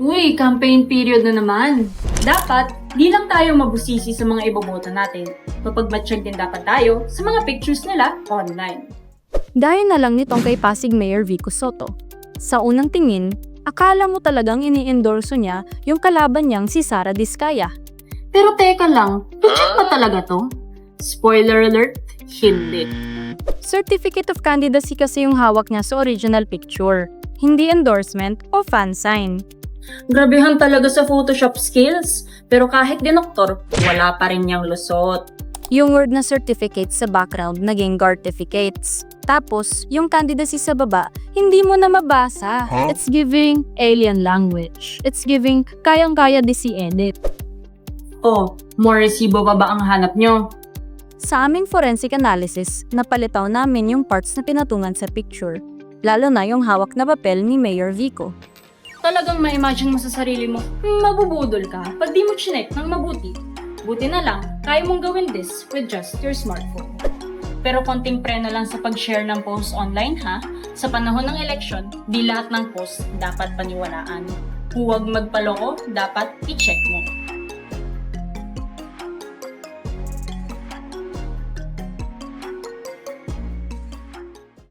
Uy, campaign period na naman. Dapat, di lang tayo mabusisi sa mga iboboto natin. Mapagmatsyag din dapat tayo sa mga pictures nila online. Dahil na lang nitong kay Pasig Mayor Vico Soto. Sa unang tingin, akala mo talagang ini-endorso niya yung kalaban niyang si Sara Diskaya. Pero teka lang, legit ba talaga to? Spoiler alert, hindi. Certificate of Candidacy kasi yung hawak niya sa original picture, hindi endorsement o fan sign. Grabehan talaga sa Photoshop skills. Pero kahit dinoktor, wala pa rin niyang lusot. Yung word na certificate sa background naging gartificates. Tapos, yung candidacy sa baba, hindi mo na mabasa. It's giving alien language. It's giving kayang-kaya di si edit. Oh, more resibo pa ba ang hanap nyo? Sa aming forensic analysis, napalitaw namin yung parts na pinatungan sa picture. Lalo na yung hawak na papel ni Mayor Vico. Talagang ma-imagine mo sa sarili mo, "Hmm, mabubudol ka pag di mo chinek ng mabuti. Buti na lang, kaya mong gawin this with just your smartphone. Pero konting preno lang sa pag-share ng post online ha. Sa panahon ng election, di lahat ng post dapat paniwalaan. Huwag magpaloko, dapat i-check mo.